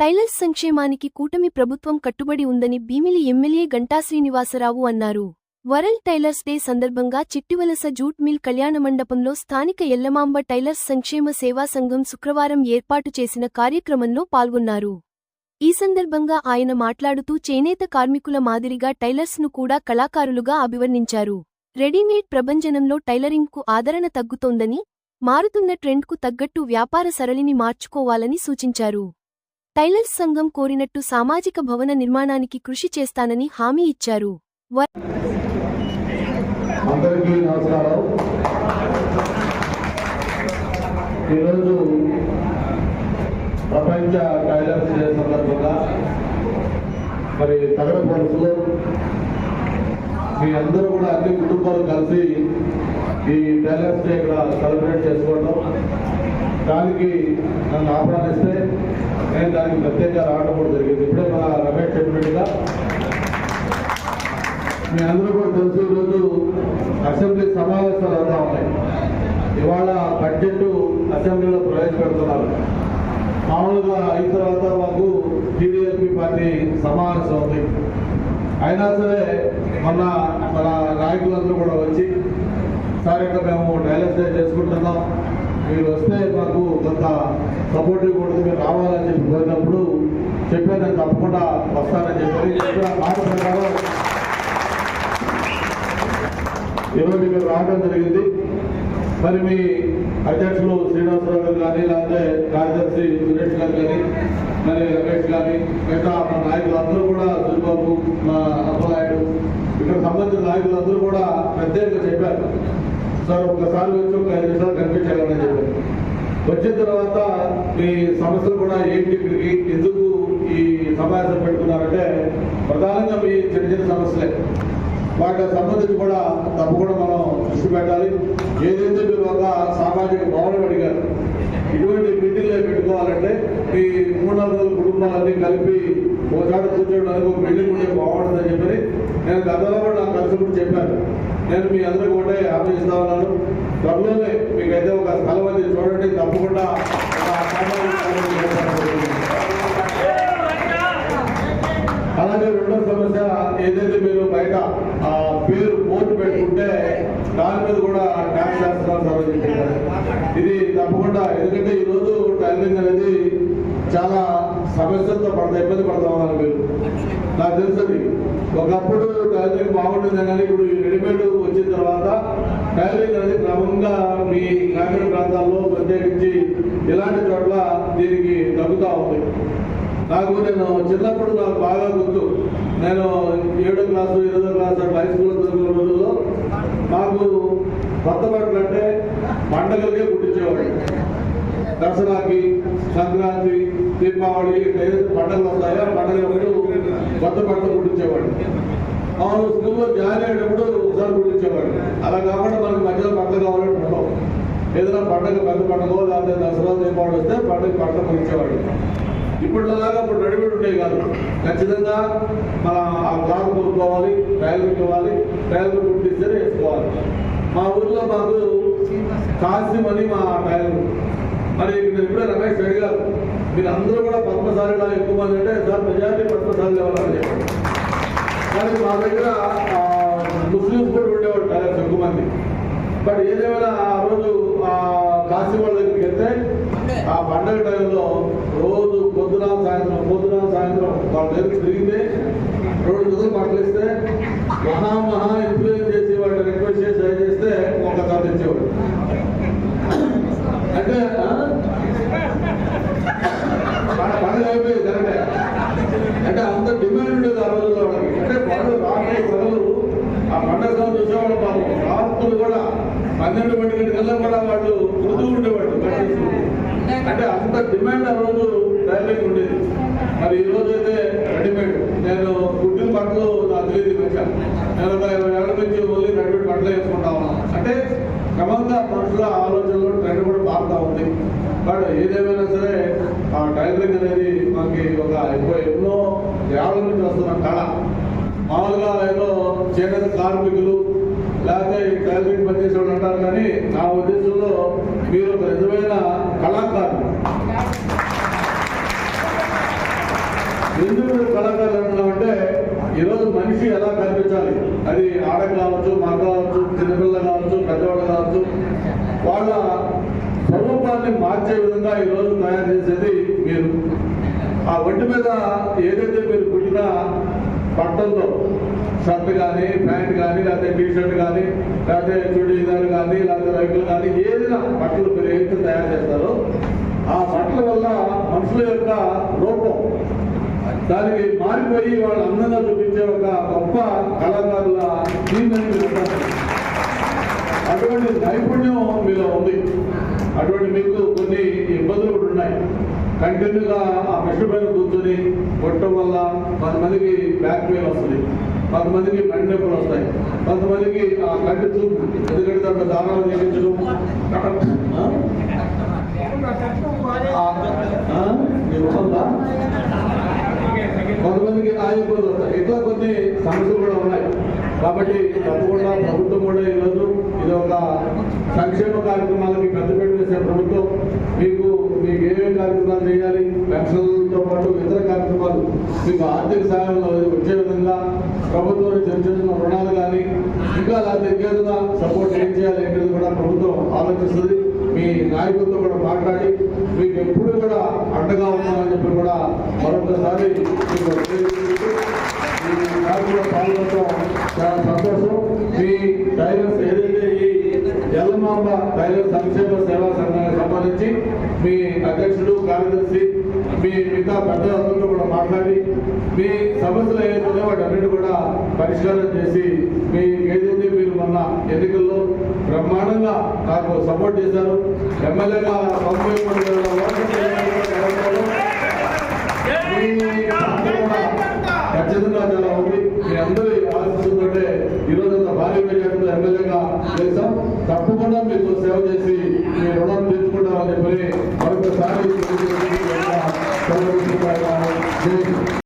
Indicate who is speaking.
Speaker 1: Tailors సంక్షేమానికి కూటమి ప్రభుత్వం కట్టుబడి ఉందని భీమిలి ఎమ్మెల్యే గంటా శ్రీనివాసరావు అన్నారు. వరల్డ్ టైలర్స్ డే సందర్భంగా చిట్టివలస జూట్ మిల్ కళ్యాణ మండపంలో స్థానిక ఎల్లమాంబ టైలర్స్ సంక్షేమ సేవా సంఘం శుక్రవారం ఏర్పాటు చేసిన కార్యక్రమంలో పాల్గొన్నారు. ఈ సందర్భంగా ఆయన మాట్లాడుతూ చేనేత కార్మికుల మాదిరిగా టైలర్స్ను కూడా కళాకారులుగా అభివర్ణించారు. రెడీమేడ్ ప్రభంజనంలో టైలరింగ్కు ఆదరణ తగ్గుతోందని మారుతున్న ట్రెండ్కు తగ్గట్టు వ్యాపార సరళిని మార్చుకోవాలని సూచించారు. టైలర్స్ సంఘం కోరినట్టు సామాజిక భవన నిర్మాణానికి కృషి చేస్తానని హామీ ఇచ్చారు.
Speaker 2: ఈరోజు ప్రపంచ కైలాస డే సందర్భంగా మరి తగడ పరుసులో మీ అందరూ కూడా అన్ని కుటుంబాలు కలిసి ఈ టైలర్స్ డే ఇక్కడ సెలబ్రేట్ చేసుకోవడం దానికి నన్ను ఆహ్వానిస్తే నేను దానికి ప్రత్యేకంగా రావడం కూడా జరిగింది. ఇప్పుడే మన రమేష్ చెప్పినట్టుగా మీ అందరూ కూడా తెలుసు ఈరోజు అసెంబ్లీ సమావేశాలు అవుతా ఉన్నాయి. ఇవాళ బడ్జెట్ అసెంబ్లీలో ప్రవేశపెడుతున్నారు. మామూలుగా అయిన తర్వాత మాకు టీడీఎల్పీ పార్టీ సమావేశం ఉంది. అయినా సరే మొన్న మన నాయకులందరూ కూడా వచ్చి సార్ ఇక్కడ మేము డైలర్స్ చేసుకుంటున్నాం. మీరు వస్తే మాకు కొంత సపోర్టివ్ కూడా మీరు రావాలని చెప్పి కోరినప్పుడు చెప్పే నేను తప్పకుండా వస్తానని చెప్పి. మాట ప్రకారం ఈరోజు ఇక్కడ రావడం జరిగింది. మరి మీ అధ్యక్షులు శ్రీనివాసరావు గారు కానీ లేకపోతే కార్యదర్శి సురేష్ గారు కానీ మరి రమేష్ కానీ మిగతా మా నాయకులందరూ కూడా సూరిబాబు మా అబ్బాయుడు ఇక్కడ సంబంధించిన నాయకులందరూ కూడా ప్రత్యేకంగా చెప్పారు. సార్ ఒక్కసారి వచ్చి ఒక ఐదు నిమిషాలు కనిపించాలని చెప్పారు. వచ్చిన తర్వాత మీ సమస్యలు కూడా ఏంటి ఇక్కడికి ఎందుకు ఈ సమావేశం పెట్టుకున్నారంటే ప్రధానంగా మీ చిన్న చిన్న సమస్యలే. వాటికి సంబంధించి కూడా తప్పకుండా మనం దృష్టి పెట్టాలి. ఏదైతే మీరు ఒక సామాజిక భవనం అడిగారు ఇటువంటి మీటింగ్లు పెట్టుకోవాలంటే ఈ మూడు వందల కుటుంబాలన్నీ కలిపి ఒక చోట కూర్చోవడానికి ఒక బిల్డింగ్ ఉంటే బాగుంటుందని చెప్పి నేను గతంలో కూడా నాకు కలిసి కూడా చెప్పాను. నేను మీ అందరికీ ఒకటే హామీ ఇస్తా ఉన్నాను. త్వరలోనే మీకైతే ఒక స్థలం అది చూడండి. తప్పకుండా ఒక సామాజిక భవనం ఏర్పాటు చేస్తున్నాను. అలాగే రెండో సమస్య ఏదైతే మీరు బయట పేరు బోర్డు పెట్టుకుంటే దాని మీద కూడా ట్యాక్స్ చేస్తున్నారు సార్ అని ఇది తప్పకుండా ఎందుకంటే ఈరోజు టైలింగ్ అనేది చాలా సమస్యలతో పడతా ఇబ్బంది పడతా ఉన్నారు మీరు. నాకు తెలుసది ఒకప్పుడు టైలింగ్ బాగుంటుంది కానీ ఇప్పుడు ఈ రెడీమేడ్ వచ్చిన తర్వాత టైలింగ్ అనేది క్రమంగా మీ గ్రామీణ ప్రాంతాల్లో ప్రత్యేకించి ఇలాంటి చోట్ల దీనికి తగ్గుతూ ఉంది. నాకు నేను చిన్నప్పుడు నాకు బాగా గుర్తు. నేను ఏడో క్లాసు ఎనిమిదో క్లాసు హై స్కూల్ చదువుకున్న రోజుల్లో మాకు కొత్త బట్టలు అంటే పండగలకే కుట్టించేవాడు దసరాకి సంక్రాంతి దీపావళి ఇట్లా ఏదైతే పండుగలు వస్తాయో ఆ పండుగలు కొత్త బట్టలు కుట్టించేవాడు అవును స్కూల్లో జాయిన్ అయ్యేటప్పుడు ఒకసారి కుట్టించేవాడు అలా కాకుండా మనకి మధ్యలో బట్టలు కావాలంటే ఉండవు. ఏదైనా పండుగ పెద్ద పండుగ లేకపోతే దసరా దీపావళి వస్తే పండుగ బట్టలు కుట్టించేవాడు ఇప్పటిలాగా ఇప్పుడు రెడీమేడ్ ఉండేవి కాదు. ఖచ్చితంగా మన ఆ క్లాత్ కొనుక్కోవాలి ట్రయల్ పెట్టుకోవాలి ట్రయల్ కుట్టిస్తే వేసుకోవాలి. మా ఊర్లో మాకు కాసిం అని మా టైలర్ మరి నేను ఇప్పుడే రమేష్ అడిగారు మీరు అందరూ కూడా పద్మశాలిలో ఎక్కువ మంది అంటే సార్ మెజారిటీ పద్మశాలి ఎవరని చెప్పారు. కానీ మా దగ్గర ముస్లిమ్స్ కూడా ఉండేవాడు ట్రయల్స్ ఎక్కువ మంది. బట్ ఏదేమైనా ఆ రోజు ఆ కాశీ వాళ్ళ దగ్గరికి వెళ్తే ఆ పండగ టైంలో రోజు పొద్దున సాయంత్రం పొద్దున సాయంత్రం వాళ్ళ దగ్గర తిరిగితే రెండు జతలు పట్టలేస్తే ఇస్తే మహా మహా ఇన్ఫ్లుయెన్స్ చేసి వాళ్ళు రిక్వెస్ట్ చేసి ట్రై చేస్తే ఒక జత ఇచ్చేవాడు. అంటే పండుగ అయిపోయింది కరెక్టే. అంటే అంత డిమాండ్ ఉండేది ఆ రోజుల్లో వాళ్ళకి. అంటే వాళ్ళు రాబోయే పనులు ఆ పండుగ సమయం చూసేవాళ్ళు పాపం. రాత్రులు కూడా పన్నెండు గంటల కల్లా కూడా వాళ్ళు అంటే అంత డిమాండ్ ఆ రోజు రైల్వేకి ఉండేది. మరి ఈ రోజు అయితే రెడీమేడ్ నేను గుడ్డిన బట్టలు నాకు తెలియదు ఈ నేను ఒక ఇరవై ఏళ్ళ నుంచి ఓన్లీ రెడీమేడ్ బట్టలు వేసుకుంటా ఉన్నాను అంటే క్రమంగా మనుషుల ఆలోచనలో ట్రెండ్ కూడా మారుతా ఉంది. బట్ ఏదేమైనా సరే ఆ టైలరింగ్ అనేది మనకి ఒక ఎక్కువ ఎన్నో ఏళ్ళ నుంచి వస్తున్న కళ. మామూలుగా ఏదో చేనేత కార్మికులు లేకపోతే ఈ టైలరింగ్ పనిచేసేవాళ్ళు అంటారు కానీ నా ఉద్దేశం మీరు ఒక నిజమైన కళాకారులు ఎందుకు కళాకారులు అంటున్నామంటే ఈరోజు మనిషి ఎలా కనిపించాలి అది ఆడ కావచ్చు మగ కావచ్చు చిన్నపిల్ల కావచ్చు పెద్దవాళ్ళు కావచ్చు వాళ్ళ స్వరూపాన్ని మార్చే విధంగా ఈరోజు తయారు చేసేది మీరు. ఆ ఒంటి మీద ఏదైతే మీరు కుట్టిన బట్టల్లో షర్ట్ కానీ ప్యాంట్ కానీ లేకపోతే టీ షర్ట్ కానీ లేకపోతే చుడీదార్ కానీ లేకపోతే రైతులు కానీ ఏదైనా బట్టలు మీరు ఏదైతే తయారు చేస్తారో ఆ బట్టల వల్ల మనుషుల యొక్క రూపం దానికి మారిపోయి వాళ్ళు అందంగా చూపించే ఒక గొప్ప కళాకారుల టీం మీరు అటువంటి నైపుణ్యం మీలో ఉంది. అటువంటి మీకు కొన్ని ఇబ్బందులు కూడా ఉన్నాయి. కంటిన్యూగా ఆ మెషిన్ పైన కూర్చొని కొట్టడం వల్ల కొంతమందికి బ్యాక్ పెయిన్ వస్తుంది. కొంతమందికి కంటి నొప్పులు వస్తాయి. కొంతమందికి ఆ కంటి చూపు ఎందుకంటే దాంట్లో దానాలు చేయించడం. ఉందా? కొంతమందికి ఆ ఇబ్బందులు వస్తాయి ఇట్లా కొన్ని సమస్యలు కూడా ఉన్నాయి. కాబట్టి తప్పకుండా ప్రభుత్వం కూడా ఈరోజు ఇది ఒక సంక్షేమ కార్యక్రమాలకి పెద్ద వేసే ప్రభుత్వం. మీకు మీకు ఏమేమి కార్యక్రమాలు చేయాలి పెన్షన్లతో పాటు ఇతర కార్యక్రమాలు మీకు ఆర్థిక సహాయంలో వచ్చే విధంగా ప్రభుత్వం నుంచి చిన్న చిన్న రుణాలు కానీ ఇంకా లేకపోతే సపోర్ట్ ఏం చేయాలి అనేది కూడా ప్రభుత్వం ఆలోచిస్తుంది. మీ నాయకులతో కూడా మాట్లాడి మీకు ఎప్పుడు కూడా అండగా ఉన్నామని చెప్పి కూడా మరొకసారి మీకు కార్యక్రమంలో పాల్గొనడం చాలా సంతోషం మీ టైలర్స్ ఏదైతే ఈ ఎల్లమాంబ టైలర్ సంక్షేమ సేవా సంఘానికి సంబంధించి మీ అధ్యక్షుడు కార్యదర్శి మీ మిగతా పెద్దలందరితో కూడా మాట్లాడి మీ సమస్యలు ఏదైతే ఉన్నాయో వాటన్నిటి కూడా పరిష్కారం చేసి మీ ఏదైతే మీరు మొన్న ఎన్నికల్లో బ్రహ్మాండంగా నాకు సపోర్ట్ చేశారు ఎమ్మెల్యేగా తొంభై చరిత్ర చాలా ఉంది మీ అందరూ ఆలోచించుకుంటే ఈరోజు అంత భారీ మెజార్టీతో ఎమ్మెల్యేగా చేశాం. తప్పకుండా మీతో సేవ చేసి మీ రుణం తెచ్చుకుంటామని చెప్పి